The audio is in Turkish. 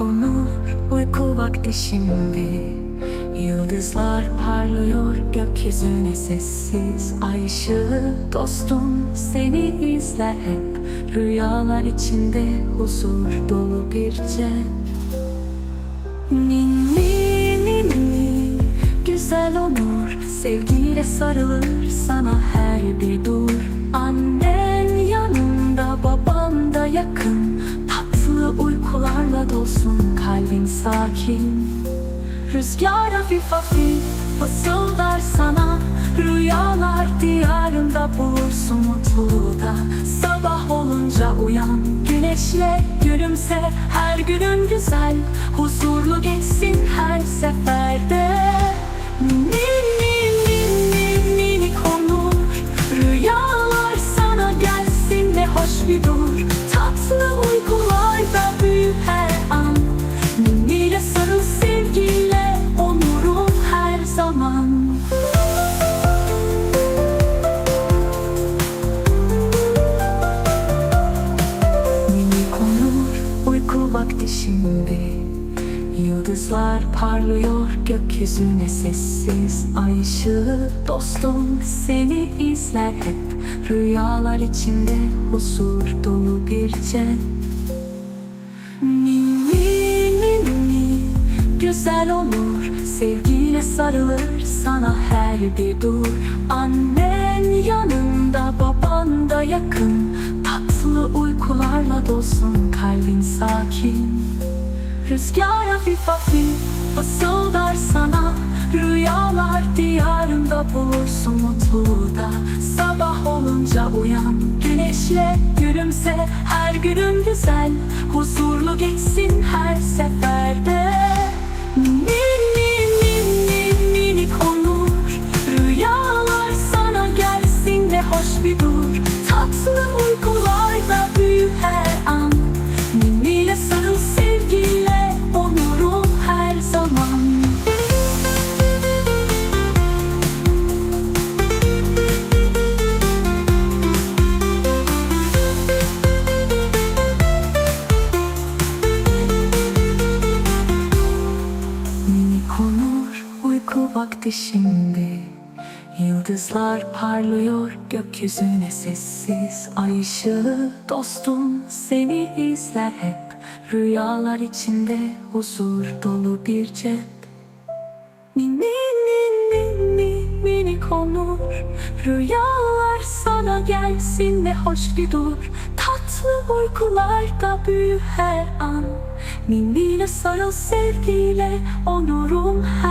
konur uyku vakti şimdi. Yıldızlar parlıyor gökyüzüne sessiz. Ay ışığı dostum seni izler hep. Rüyalar içinde huzur dolu bir cep. Ninni ninni güzel olur Sevgiyle sarılır sana her bir dur. Annen sakin. Rüzgar hafif hafif fısıldar sana. Rüyalar diyarında bulursun mutluluğu da. Sabah olunca uyan güneşle gülümse. Her günün güzel huzurlu şimdi Yıldızlar parlıyor gökyüzüne sessiz. Ay ışığı dostum seni izler hep. Rüyalar içinde huzur dolu bir ninni güzel olur. Sevgiyle sarılır sana her bir dur dolsun kalbin sakin. Rüzgar hafif hafif fısıldar sana. Rüyalar diyarında bulursun mutluluğu da Sabah olunca uyan güneşle gülümse. Her günün güzel huzurlu geçsin her seferde. Hoş bir dur. Tatlı şimdi Yıldızlar parlıyor gökyüzüne sessiz. Ay ışığı dostum seni izler hep. Rüyalar içinde huzur dolu bir cep. Ninni ninni ninni minik onur. Rüyalar sana gelsin ne hoş bir dur. Tatlı uykularda büyü her an. Ninniyle sarıl sevgiyle onurum her